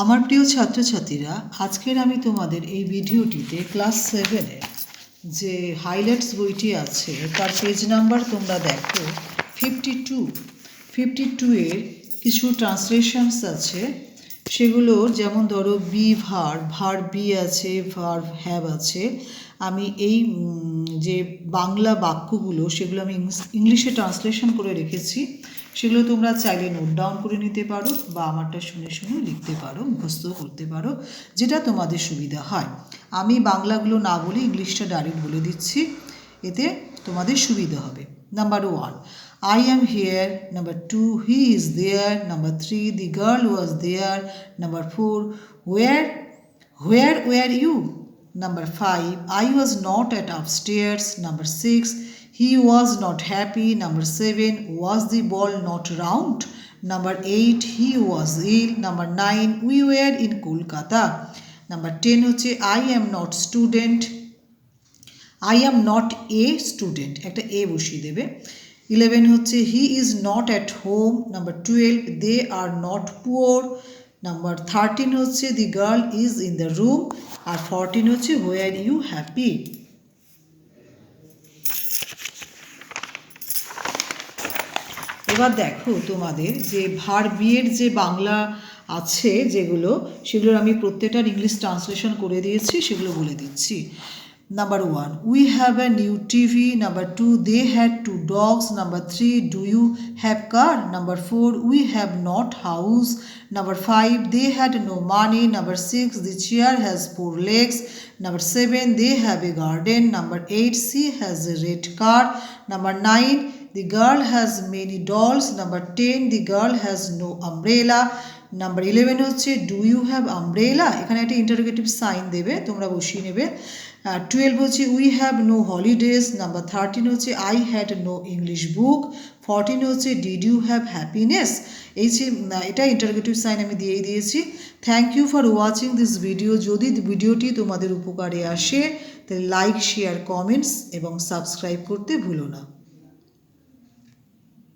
আমার প্রিয় ছাত্রছাত্রীরা, আজকের আমি তোমাদের এই ভিডিওটিতে ক্লাস সেভেনে যে হাইলাইটস বইটি আছে, তার পেজ নাম্বার তোমরা দেখো ফিফটি টু ফিফটি টু এর কিছু ট্রান্সলেশনস আছে। সেগুলোর যেমন ধরো বি ভার ভার বি আছে ভার হ্যাভ আছে, আমি এই যে বাংলা বাক্যগুলো সেগুলো আমি ইংলিশ- ট্রান্সলেশন করে রেখেছি, সেগুলো তোমরা চাইলে নোট ডাউন করে নিতে পারো বা আমারটা শুনে শুনে লিখতে পারো মুখস্থ করতে পারো, যেটা তোমাদের সুবিধা হয়। আমি বাংলাগুলো না বলে ইংলিশটা ডাইরেক্ট বলে দিচ্ছি, এতে তোমাদের সুবিধা হবে। Number one I am here number two he is there number three the girl was there number four were where were you Number 5. I was not at upstairs. Number 6. He was not happy. Number 7. Was the ball not round? Number 8. He was ill. Number 9. We were in Kolkata. Number 10 হচ্ছে I am not student. I am not a student একটা এ বসিয়ে দেবে eleven হচ্ছে he is not at home number twelve they are not poor number thirteen হচ্ছে the girl is in the room R fourteen হচ্ছে হোয়ার you happy এবার দেখো তোমাদের যে ভার বিয়ের যে বাংলা আছে যেগুলো, সেগুলোর আমি প্রত্যেকটার ইংলিশ ট্রান্সলেশন করে দিয়েছি, সেগুলো বলে দিচ্ছি। Number one, we have a new TV. Number two, they had two dogs. Number three, do you have car? Number four, we have not house. Number five, they had no money. Number six, the chair has four legs. Number seven, they have a garden. Number eight, she has a red car. Number nine, the girl has many dolls. Number ten, the girl has no umbrella. Number eleven হচ্ছে do you have umbrella এখানে একটা interrogative sign দেবে, তোমরা বসিয়ে নেবে। Twelve হচ্ছে we have no holidays number thirteen হচ্ছে I had no English book fourteen হচ্ছে ডিড ইউ হ্যাভ হ্যাপিনেস এই যে এটা ইন্টারোগেটিভ সাইন আমি দিয়েই দিয়েছি। Thank you for watching this video যদি ভিডিওটি তোমাদের উপকারে আসে, তাহলে লাইক শেয়ার কমেন্টস এবং সাবস্ক্রাইব করতে ভুলো না।